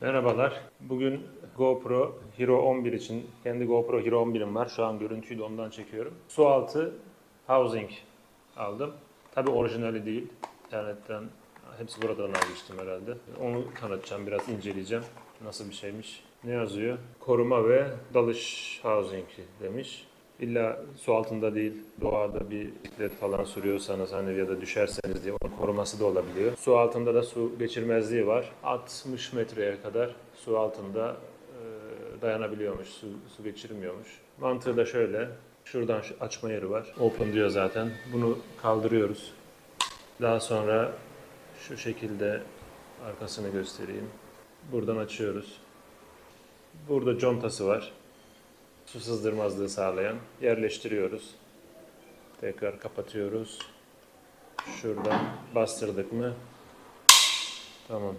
Merhabalar. Bugün GoPro Hero 11 için kendi GoPro Hero 11'im var. Şu an görüntüyü de ondan çekiyorum. Su altı housing aldım. Tabi orijinali değil. İnternetten hepsi buradan almıştım herhalde. Onu tanıtacağım, biraz inceleyeceğim. Nasıl bir şeymiş. Ne yazıyor? Koruma ve dalış housing demiş. İlla su altında değil, doğada bir bisiklet falan sürüyorsanız hani ya da düşerseniz diye onun koruması da olabiliyor. Su altında da su geçirmezliği var. 60 metreye kadar su altında e, dayanabiliyormuş, su, su geçirmiyormuş. Mantığı da şöyle, şuradan şu açma yeri var. Open diyor zaten. Bunu kaldırıyoruz. Daha sonra şu şekilde arkasını göstereyim. Buradan açıyoruz. Burada contası var su sızdırmazlığı sağlayan yerleştiriyoruz. Tekrar kapatıyoruz. Şuradan bastırdık mı? Tamam.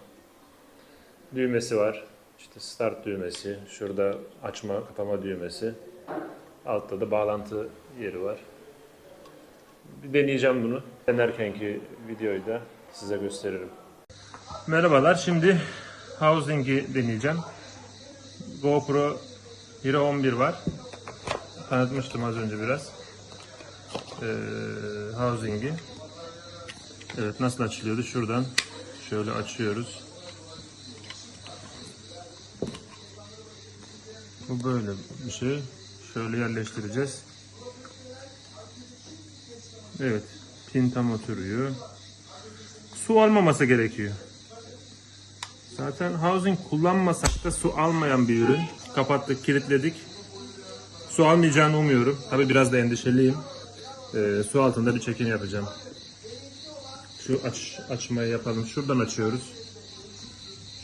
Düğmesi var. İşte start düğmesi. Şurada açma kapama düğmesi. Altta da bağlantı yeri var. Bir deneyeceğim bunu. Denerkenki videoyu da size gösteririm. Merhabalar. Şimdi housing'i deneyeceğim. GoPro Hero 11 var. Tanıtmıştım az önce biraz. Ee, housing'i. Evet nasıl açılıyordu? Şuradan şöyle açıyoruz. Bu böyle bir şey. Şöyle yerleştireceğiz. Evet. Pin tam oturuyor. Su almaması gerekiyor. Zaten housing kullanmasak da su almayan bir ürün. Kapattık, kilitledik. Su almayacağını umuyorum. Tabii biraz da endişeliyim. Ee, su altında bir çekim yapacağım. Şu aç açmayı yapalım. Şuradan açıyoruz.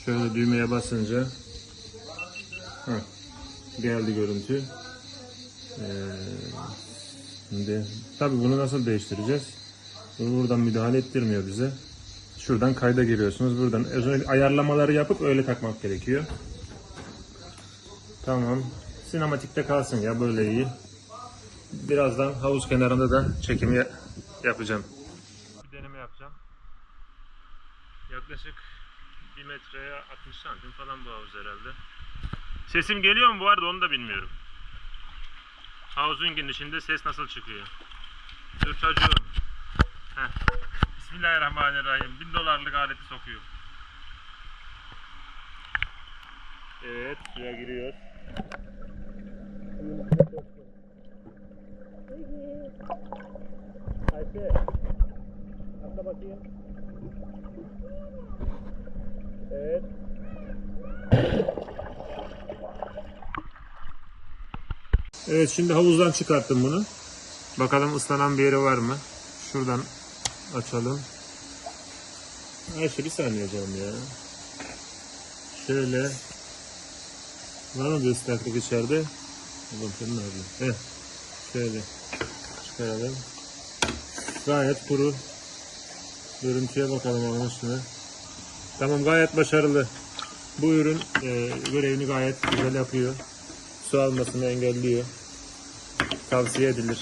Şöyle düğmeye basınca Heh, geldi görüntü. Ee, şimdi tabii bunu nasıl değiştireceğiz? Buradan müdahale ettirmiyor bize. Şuradan kayda giriyorsunuz. Buradan özel ayarlamaları yapıp öyle takmak gerekiyor. Tamam. Sinematikte kalsın ya böyle iyi. Birazdan havuz kenarında da çekimi ya- yapacağım. Bir deneme yapacağım. Yaklaşık 1 metreye 60 santim falan bu havuz herhalde. Sesim geliyor mu bu arada onu da bilmiyorum. Havuzun içinde ses nasıl çıkıyor? Dur çocuğum. Heh. Bismillahirrahmanirrahim. 1000 dolarlık aleti sokuyor. Evet suya giriyor. Evet şimdi havuzdan çıkarttım bunu. Bakalım ıslanan bir yeri var mı? Şuradan açalım. Ayşe bir saniye canım ya. Şöyle. Var mı bir ıslaklık içeride? Oğlum senin nerede? Heh. Şöyle. Çıkaralım. Gayet kuru. Görüntüye bakalım onun üstüne. Tamam gayet başarılı. Bu ürün e, görevini gayet güzel yapıyor. Su almasını engelliyor. Tavsiye edilir.